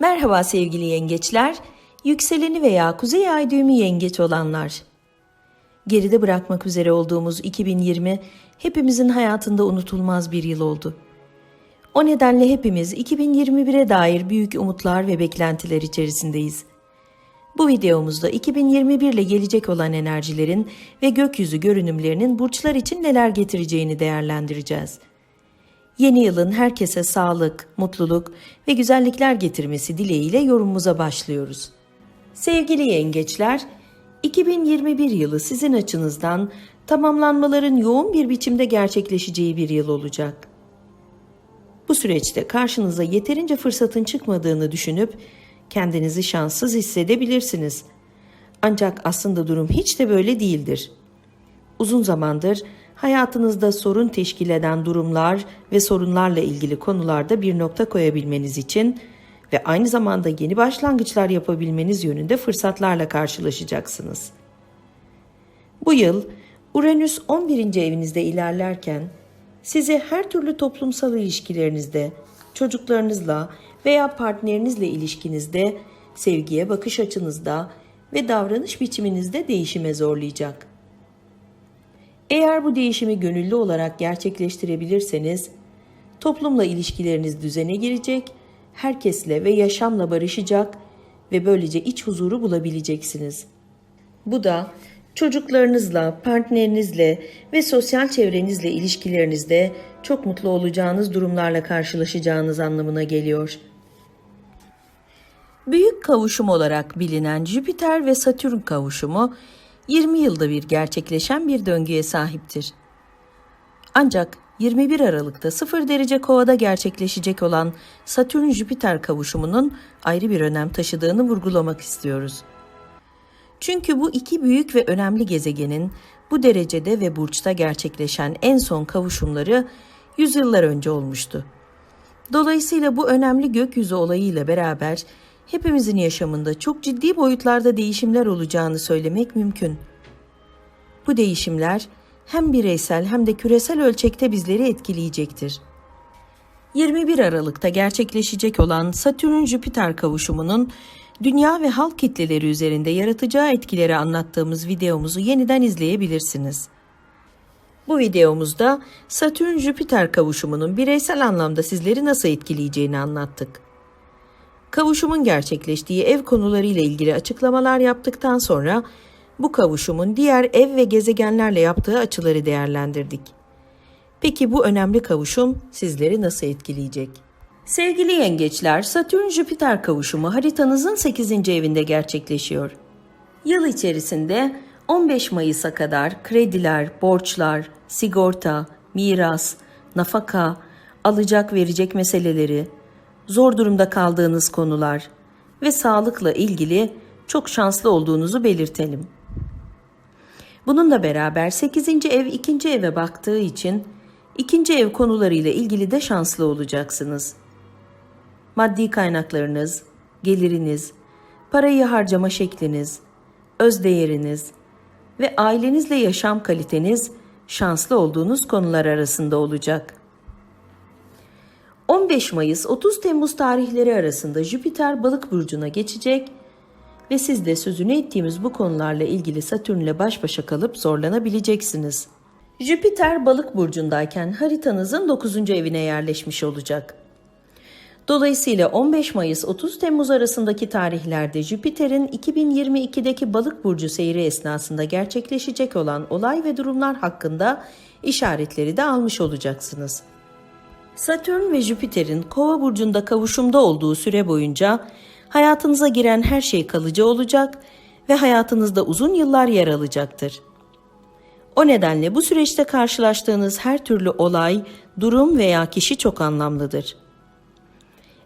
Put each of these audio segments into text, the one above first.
Merhaba sevgili yengeçler, yükseleni veya kuzey ay düğümü yengeç olanlar. Geride bırakmak üzere olduğumuz 2020 hepimizin hayatında unutulmaz bir yıl oldu. O nedenle hepimiz 2021'e dair büyük umutlar ve beklentiler içerisindeyiz. Bu videomuzda 2021 ile gelecek olan enerjilerin ve gökyüzü görünümlerinin burçlar için neler getireceğini değerlendireceğiz. Yeni yılın herkese sağlık, mutluluk ve güzellikler getirmesi dileğiyle yorumumuza başlıyoruz. Sevgili yengeçler, 2021 yılı sizin açınızdan tamamlanmaların yoğun bir biçimde gerçekleşeceği bir yıl olacak. Bu süreçte karşınıza yeterince fırsatın çıkmadığını düşünüp kendinizi şanssız hissedebilirsiniz. Ancak aslında durum hiç de böyle değildir. Uzun zamandır hayatınızda sorun teşkil eden durumlar ve sorunlarla ilgili konularda bir nokta koyabilmeniz için ve aynı zamanda yeni başlangıçlar yapabilmeniz yönünde fırsatlarla karşılaşacaksınız. Bu yıl Uranüs 11. evinizde ilerlerken sizi her türlü toplumsal ilişkilerinizde, çocuklarınızla veya partnerinizle ilişkinizde, sevgiye bakış açınızda ve davranış biçiminizde değişime zorlayacak. Eğer bu değişimi gönüllü olarak gerçekleştirebilirseniz, toplumla ilişkileriniz düzene girecek, herkesle ve yaşamla barışacak ve böylece iç huzuru bulabileceksiniz. Bu da çocuklarınızla, partnerinizle ve sosyal çevrenizle ilişkilerinizde çok mutlu olacağınız durumlarla karşılaşacağınız anlamına geliyor. Büyük kavuşum olarak bilinen Jüpiter ve Satürn kavuşumu 20 yılda bir gerçekleşen bir döngüye sahiptir. Ancak 21 Aralık'ta 0 derece kovada gerçekleşecek olan Satürn-Jüpiter kavuşumunun ayrı bir önem taşıdığını vurgulamak istiyoruz. Çünkü bu iki büyük ve önemli gezegenin bu derecede ve burçta gerçekleşen en son kavuşumları yüzyıllar önce olmuştu. Dolayısıyla bu önemli gökyüzü olayıyla beraber hepimizin yaşamında çok ciddi boyutlarda değişimler olacağını söylemek mümkün. Bu değişimler hem bireysel hem de küresel ölçekte bizleri etkileyecektir. 21 Aralık'ta gerçekleşecek olan Satürn-Jüpiter kavuşumunun dünya ve halk kitleleri üzerinde yaratacağı etkileri anlattığımız videomuzu yeniden izleyebilirsiniz. Bu videomuzda Satürn-Jüpiter kavuşumunun bireysel anlamda sizleri nasıl etkileyeceğini anlattık. Kavuşumun gerçekleştiği ev konularıyla ilgili açıklamalar yaptıktan sonra bu kavuşumun diğer ev ve gezegenlerle yaptığı açıları değerlendirdik. Peki bu önemli kavuşum sizleri nasıl etkileyecek? Sevgili yengeçler, Satürn-Jüpiter kavuşumu haritanızın 8. evinde gerçekleşiyor. Yıl içerisinde 15 Mayıs'a kadar krediler, borçlar, sigorta, miras, nafaka, alacak verecek meseleleri, zor durumda kaldığınız konular ve sağlıkla ilgili çok şanslı olduğunuzu belirtelim. Bununla beraber 8. ev 2. eve baktığı için 2. ev konularıyla ilgili de şanslı olacaksınız. Maddi kaynaklarınız, geliriniz, parayı harcama şekliniz, öz değeriniz ve ailenizle yaşam kaliteniz şanslı olduğunuz konular arasında olacak. 15 Mayıs 30 Temmuz tarihleri arasında Jüpiter Balık burcuna geçecek ve siz de sözünü ettiğimiz bu konularla ilgili Satürn'le baş başa kalıp zorlanabileceksiniz. Jüpiter Balık burcundayken haritanızın 9. evine yerleşmiş olacak. Dolayısıyla 15 Mayıs 30 Temmuz arasındaki tarihlerde Jüpiter'in 2022'deki Balık burcu seyri esnasında gerçekleşecek olan olay ve durumlar hakkında işaretleri de almış olacaksınız. Satürn ve Jüpiter'in Kova burcunda kavuşumda olduğu süre boyunca hayatınıza giren her şey kalıcı olacak ve hayatınızda uzun yıllar yer alacaktır. O nedenle bu süreçte karşılaştığınız her türlü olay, durum veya kişi çok anlamlıdır.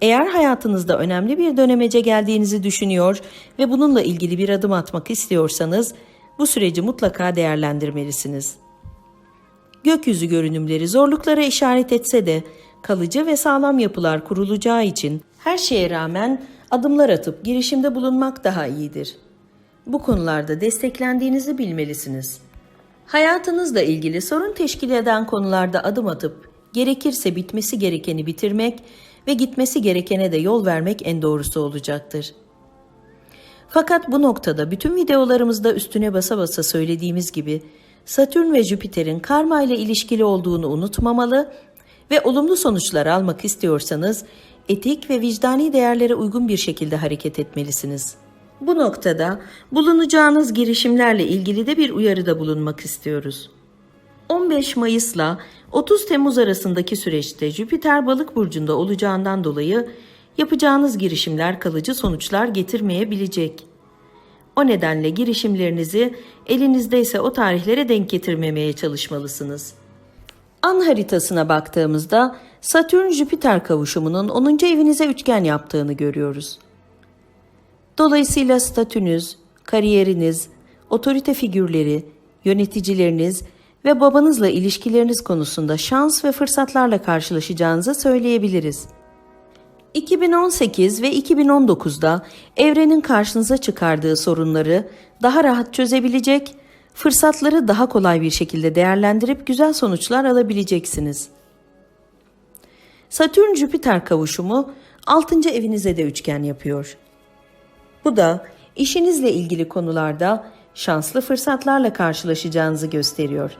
Eğer hayatınızda önemli bir dönemece geldiğinizi düşünüyor ve bununla ilgili bir adım atmak istiyorsanız bu süreci mutlaka değerlendirmelisiniz. Gökyüzü görünümleri zorluklara işaret etse de kalıcı ve sağlam yapılar kurulacağı için her şeye rağmen adımlar atıp girişimde bulunmak daha iyidir. Bu konularda desteklendiğinizi bilmelisiniz. Hayatınızla ilgili sorun teşkil eden konularda adım atıp gerekirse bitmesi gerekeni bitirmek ve gitmesi gerekene de yol vermek en doğrusu olacaktır. Fakat bu noktada bütün videolarımızda üstüne basa basa söylediğimiz gibi Satürn ve Jüpiter'in karma ile ilişkili olduğunu unutmamalı ve olumlu sonuçlar almak istiyorsanız etik ve vicdani değerlere uygun bir şekilde hareket etmelisiniz. Bu noktada bulunacağınız girişimlerle ilgili de bir uyarıda bulunmak istiyoruz. 15 Mayıs'la 30 Temmuz arasındaki süreçte Jüpiter balık burcunda olacağından dolayı yapacağınız girişimler kalıcı sonuçlar getirmeyebilecek. O nedenle girişimlerinizi elinizdeyse o tarihlere denk getirmemeye çalışmalısınız. An haritasına baktığımızda Satürn-Jüpiter kavuşumunun 10. evinize üçgen yaptığını görüyoruz. Dolayısıyla statünüz, kariyeriniz, otorite figürleri, yöneticileriniz ve babanızla ilişkileriniz konusunda şans ve fırsatlarla karşılaşacağınızı söyleyebiliriz. 2018 ve 2019'da evrenin karşınıza çıkardığı sorunları daha rahat çözebilecek, fırsatları daha kolay bir şekilde değerlendirip güzel sonuçlar alabileceksiniz. Satürn-Jüpiter kavuşumu 6. evinize de üçgen yapıyor. Bu da işinizle ilgili konularda şanslı fırsatlarla karşılaşacağınızı gösteriyor.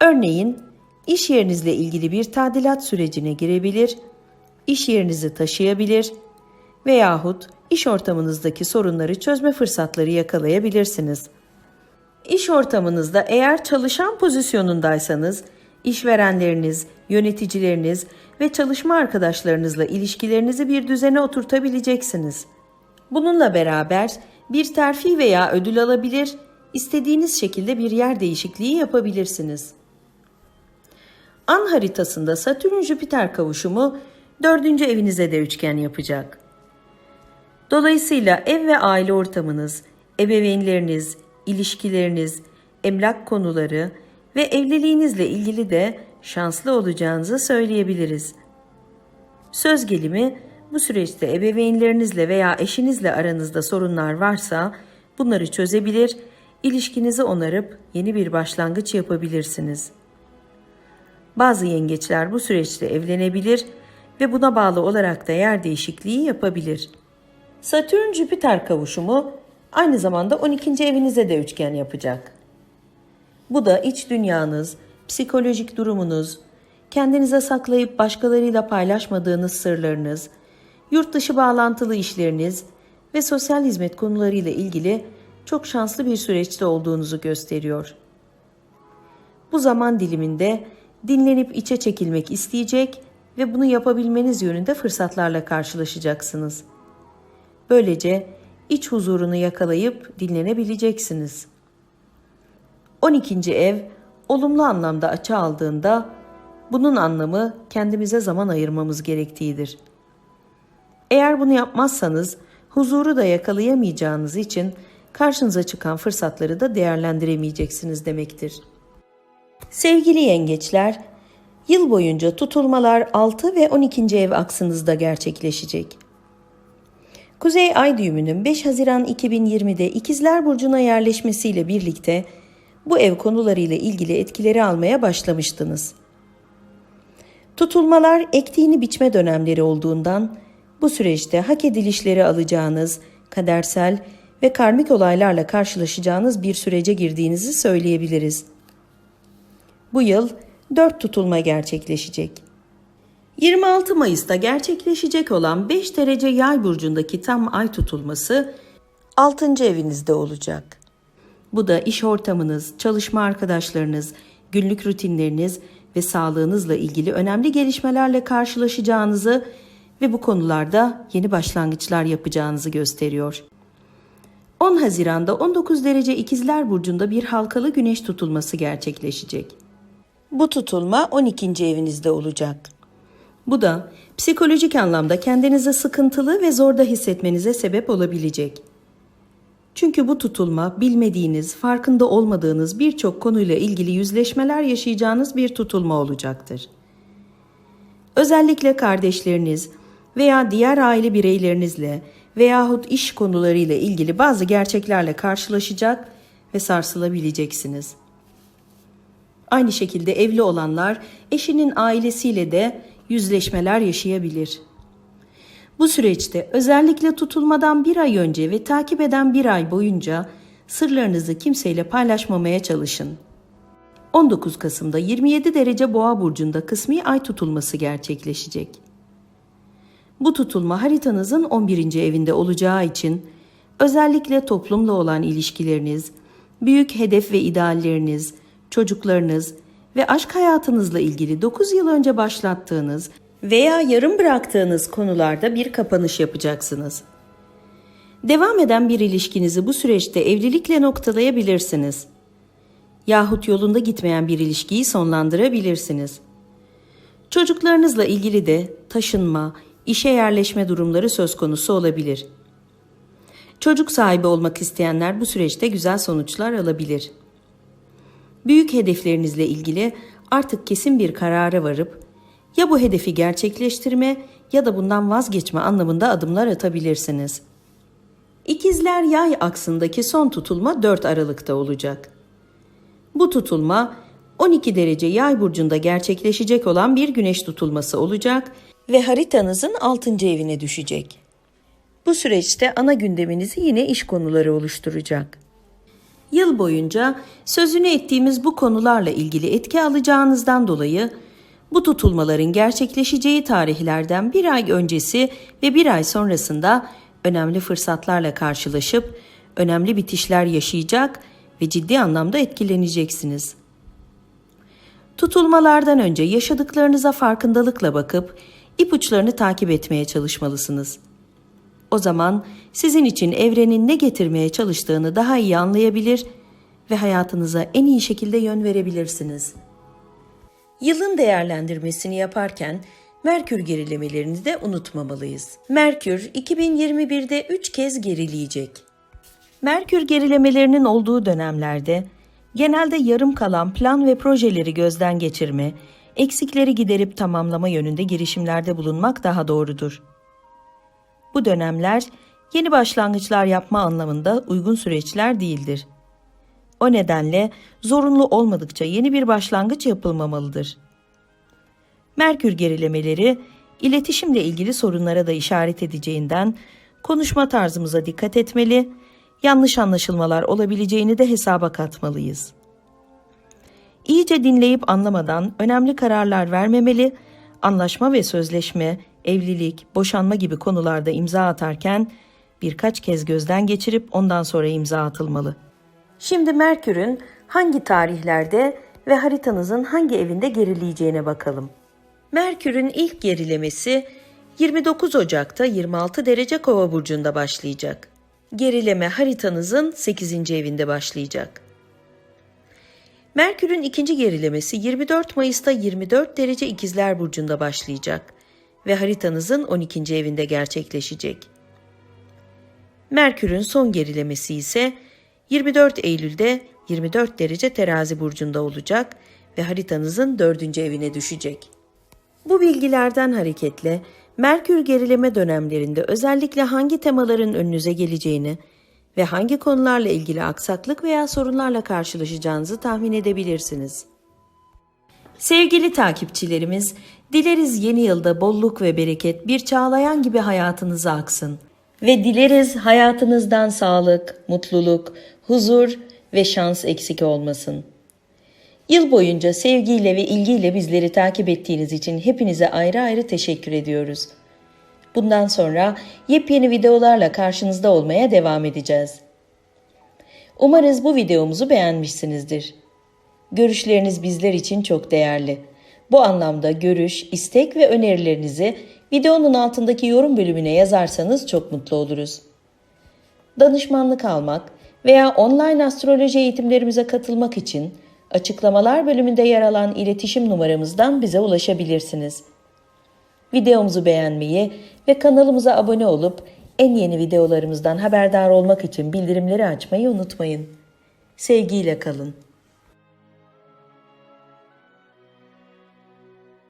Örneğin iş yerinizle ilgili bir tadilat sürecine girebilir, iş yerinizi taşıyabilir veyahut iş ortamınızdaki sorunları çözme fırsatları yakalayabilirsiniz. İş ortamınızda eğer çalışan pozisyonundaysanız işverenleriniz, yöneticileriniz ve çalışma arkadaşlarınızla ilişkilerinizi bir düzene oturtabileceksiniz. Bununla beraber bir terfi veya ödül alabilir, istediğiniz şekilde bir yer değişikliği yapabilirsiniz. An haritasında Satürn-Jüpiter kavuşumu dördüncü evinize de üçgen yapacak. Dolayısıyla ev ve aile ortamınız, ebeveynleriniz, ilişkileriniz, emlak konuları ve evliliğinizle ilgili de şanslı olacağınızı söyleyebiliriz. Söz gelimi bu süreçte ebeveynlerinizle veya eşinizle aranızda sorunlar varsa bunları çözebilir, ilişkinizi onarıp yeni bir başlangıç yapabilirsiniz. Bazı yengeçler bu süreçte evlenebilir ve buna bağlı olarak da yer değişikliği yapabilir. Satürn-Jüpiter kavuşumu aynı zamanda 12. evinize de üçgen yapacak. Bu da iç dünyanız, psikolojik durumunuz, kendinize saklayıp başkalarıyla paylaşmadığınız sırlarınız, yurt dışı bağlantılı işleriniz ve sosyal hizmet konularıyla ilgili çok şanslı bir süreçte olduğunuzu gösteriyor. Bu zaman diliminde dinlenip içe çekilmek isteyecek ve bunu yapabilmeniz yönünde fırsatlarla karşılaşacaksınız. Böylece iç huzurunu yakalayıp dinlenebileceksiniz. 12. ev olumlu anlamda açı aldığında bunun anlamı kendimize zaman ayırmamız gerektiğidir. Eğer bunu yapmazsanız huzuru da yakalayamayacağınız için karşınıza çıkan fırsatları da değerlendiremeyeceksiniz demektir. Sevgili yengeçler, yıl boyunca tutulmalar 6 ve 12. ev aksınızda gerçekleşecek. Kuzey Ay düğümünün 5 Haziran 2020'de İkizler Burcu'na yerleşmesiyle birlikte bu ev konularıyla ilgili etkileri almaya başlamıştınız. Tutulmalar ektiğini biçme dönemleri olduğundan bu süreçte hak edilişleri alacağınız, kadersel ve karmik olaylarla karşılaşacağınız bir sürece girdiğinizi söyleyebiliriz. Bu yıl 4 tutulma gerçekleşecek. 26 Mayıs'ta gerçekleşecek olan 5 derece yay burcundaki tam ay tutulması 6. evinizde olacak. Bu da iş ortamınız, çalışma arkadaşlarınız, günlük rutinleriniz ve sağlığınızla ilgili önemli gelişmelerle karşılaşacağınızı ve bu konularda yeni başlangıçlar yapacağınızı gösteriyor. 10 Haziran'da 19 derece ikizler burcunda bir halkalı güneş tutulması gerçekleşecek. Bu tutulma 12. evinizde olacak. Bu da psikolojik anlamda kendinizi sıkıntılı ve zorda hissetmenize sebep olabilecek. Çünkü bu tutulma bilmediğiniz, farkında olmadığınız birçok konuyla ilgili yüzleşmeler yaşayacağınız bir tutulma olacaktır. Özellikle kardeşleriniz veya diğer aile bireylerinizle veyahut iş konularıyla ilgili bazı gerçeklerle karşılaşacak ve sarsılabileceksiniz. Aynı şekilde evli olanlar eşinin ailesiyle de yüzleşmeler yaşayabilir. Bu süreçte özellikle tutulmadan bir ay önce ve takip eden bir ay boyunca sırlarınızı kimseyle paylaşmamaya çalışın. 19 Kasım'da 27 derece boğa burcunda kısmi ay tutulması gerçekleşecek. Bu tutulma haritanızın 11. evinde olacağı için özellikle toplumla olan ilişkileriniz, büyük hedef ve idealleriniz, çocuklarınız ve aşk hayatınızla ilgili 9 yıl önce başlattığınız veya yarım bıraktığınız konularda bir kapanış yapacaksınız. Devam eden bir ilişkinizi bu süreçte evlilikle noktalayabilirsiniz. Yahut yolunda gitmeyen bir ilişkiyi sonlandırabilirsiniz. Çocuklarınızla ilgili de taşınma, işe yerleşme durumları söz konusu olabilir. Çocuk sahibi olmak isteyenler bu süreçte güzel sonuçlar alabilir. Büyük hedeflerinizle ilgili artık kesin bir karara varıp ya bu hedefi gerçekleştirme ya da bundan vazgeçme anlamında adımlar atabilirsiniz. İkizler yay aksındaki son tutulma 4 Aralık'ta olacak. Bu tutulma 12 derece yay burcunda gerçekleşecek olan bir güneş tutulması olacak ve haritanızın 6. evine düşecek. Bu süreçte ana gündeminizi yine iş konuları oluşturacak. Yıl boyunca sözünü ettiğimiz bu konularla ilgili etki alacağınızdan dolayı bu tutulmaların gerçekleşeceği tarihlerden bir ay öncesi ve bir ay sonrasında önemli fırsatlarla karşılaşıp önemli bitişler yaşayacak ve ciddi anlamda etkileneceksiniz. Tutulmalardan önce yaşadıklarınıza farkındalıkla bakıp ipuçlarını takip etmeye çalışmalısınız. O zaman sizin için evrenin ne getirmeye çalıştığını daha iyi anlayabilir ve hayatınıza en iyi şekilde yön verebilirsiniz. Yılın değerlendirmesini yaparken Merkür gerilemelerini de unutmamalıyız. Merkür 2021'de 3 kez gerileyecek. Merkür gerilemelerinin olduğu dönemlerde genelde yarım kalan plan ve projeleri gözden geçirme, eksikleri giderip tamamlama yönünde girişimlerde bulunmak daha doğrudur. Bu dönemler yeni başlangıçlar yapma anlamında uygun süreçler değildir. O nedenle zorunlu olmadıkça yeni bir başlangıç yapılmamalıdır. Merkür gerilemeleri iletişimle ilgili sorunlara da işaret edeceğinden konuşma tarzımıza dikkat etmeli, yanlış anlaşılmalar olabileceğini de hesaba katmalıyız. İyice dinleyip anlamadan önemli kararlar vermemeli, anlaşma ve sözleşme, evlilik, boşanma gibi konularda imza atarken birkaç kez gözden geçirip ondan sonra imza atılmalı. Şimdi Merkür'ün hangi tarihlerde ve haritanızın hangi evinde gerileyeceğine bakalım. Merkür'ün ilk gerilemesi 29 Ocak'ta 26 derece Kova burcunda başlayacak. Gerileme haritanızın 8. evinde başlayacak. Merkür'ün ikinci gerilemesi 24 Mayıs'ta 24 derece İkizler burcunda başlayacak ve haritanızın 12. evinde gerçekleşecek. Merkür'ün son gerilemesi ise 24 Eylül'de 24 derece Terazi burcunda olacak ve haritanızın 4. evine düşecek. Bu bilgilerden hareketle Merkür gerileme dönemlerinde özellikle hangi temaların önünüze geleceğini ve hangi konularla ilgili aksaklık veya sorunlarla karşılaşacağınızı tahmin edebilirsiniz. Sevgili takipçilerimiz, dileriz yeni yılda bolluk ve bereket bir çağlayan gibi hayatınıza aksın. Ve dileriz hayatınızdan sağlık, mutluluk, huzur ve şans eksik olmasın. Yıl boyunca sevgiyle ve ilgiyle bizleri takip ettiğiniz için hepinize ayrı ayrı teşekkür ediyoruz. Bundan sonra yepyeni videolarla karşınızda olmaya devam edeceğiz. Umarız bu videomuzu beğenmişsinizdir. Görüşleriniz bizler için çok değerli. Bu anlamda görüş, istek ve önerilerinizi videonun altındaki yorum bölümüne yazarsanız çok mutlu oluruz. Danışmanlık almak veya online astroloji eğitimlerimize katılmak için açıklamalar bölümünde yer alan iletişim numaramızdan bize ulaşabilirsiniz. Videomuzu beğenmeyi ve kanalımıza abone olup en yeni videolarımızdan haberdar olmak için bildirimleri açmayı unutmayın. Sevgiyle kalın.